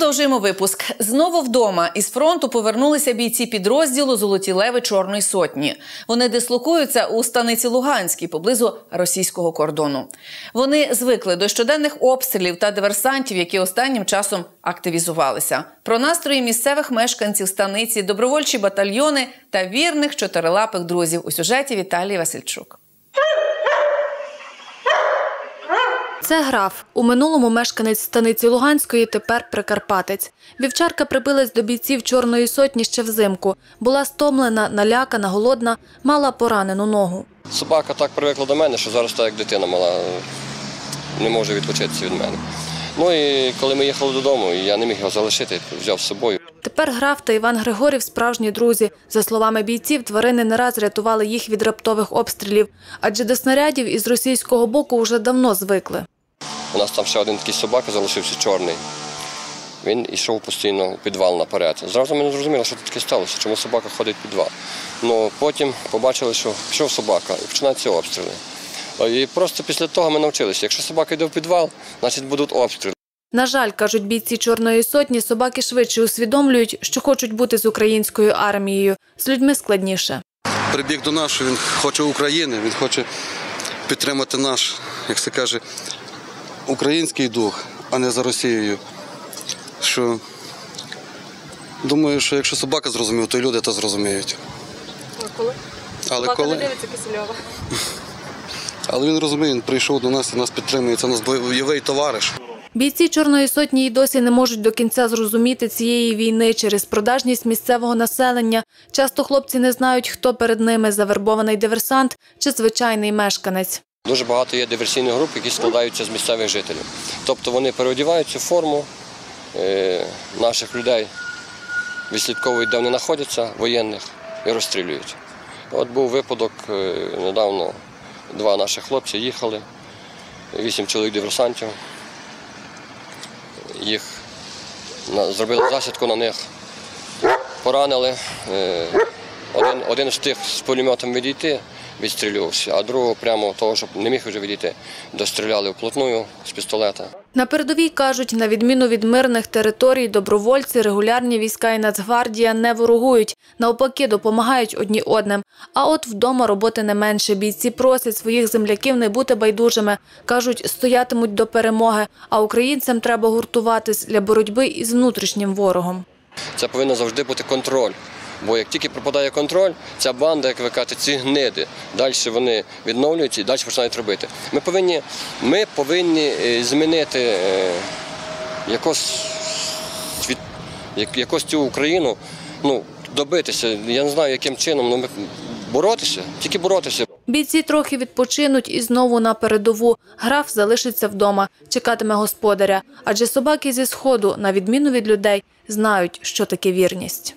продовжуємо випуск. Знову вдома із фронту повернулися бійці підрозділу Золоті леви Чорної сотні. Вони дислокуються у станиці Луганській поблизу російського кордону. Вони звикли до щоденних обстрілів та диверсантів, які останнім часом активізувалися. Про настрої місцевих мешканців станиці, добровольчі батальйони та вірних чотирилапих друзів у сюжеті Віталії Васильчук. Це граф. У минулому мешканець станиці Луганської, тепер прикарпатець. Вівчарка прибилась до бійців Чорної сотні ще взимку. Була стомлена, налякана, голодна, мала поранену ногу. Собака так привикла до мене, що зараз так як дитина мала, не може відлучитися від мене. Ну і коли ми їхали додому, я не міг його залишити, взяв з собою. Тепер граф та Іван Григорів справжні друзі. За словами бійців, тварини не раз рятували їх від раптових обстрілів, адже до снарядів із російського боку вже давно звикли. У нас там ще один такий собака залишився чорний. Він йшов постійно у підвал наперед. Зразу ми не зрозуміли, що тут таке сталося, чому собака ходить в підвал. Ну, потім побачили, що пішов собака і починаються обстріли. І просто після того ми навчилися, якщо собака йде в підвал, значить будуть обстріли. На жаль, кажуть бійці Чорної сотні, собаки швидше усвідомлюють, що хочуть бути з українською армією. З людьми складніше. прибіг до нас, що він хоче України, він хоче підтримати наш, як це каже, український дух, а не за Росією. Що думаю, що якщо собака зрозумів, то й люди то зрозуміють. Але коли? Але він розуміє, він прийшов до нас і нас підтримує. Це наш бойовий товариш. Бійці Чорної сотні й досі не можуть до кінця зрозуміти цієї війни через продажність місцевого населення. Часто хлопці не знають, хто перед ними завербований диверсант чи звичайний мешканець. Дуже багато є диверсійних груп, які складаються з місцевих жителів. Тобто вони переодівають цю форму е, наших людей, відслідковують, де вони знаходяться, воєнних, і розстрілюють. От був випадок е, недавно, два наші хлопці їхали, вісім чоловік диверсантів. Їх зробили засідку на них, поранили. Е, Один, один встиг з пулеметом відійти, відстрілювався, а другого прямо того, щоб не міг вже відійти, достріляли вплотную з пістолета. На передовій кажуть, на відміну від мирних територій, добровольці, регулярні війська і Нацгвардія не ворогують, навпаки, допомагають одні одним. А от вдома роботи не менше. Бійці просять своїх земляків не бути байдужими. Кажуть, стоятимуть до перемоги, а українцям треба гуртуватись для боротьби із внутрішнім ворогом. Це повинен завжди бути контроль. Бо як тільки пропадає контроль, ця банда, як ви кажете, ці гниди, далі вони відновлюються і далі починають робити. Ми повинні, ми повинні е, змінити е, якось, як- якось цю Україну, ну, добитися. Я не знаю, яким чином, ну, ми боротися, тільки боротися. Бійці трохи відпочинуть і знову на передову. Граф залишиться вдома, чекатиме господаря. Адже собаки зі сходу, на відміну від людей, знають, що таке вірність.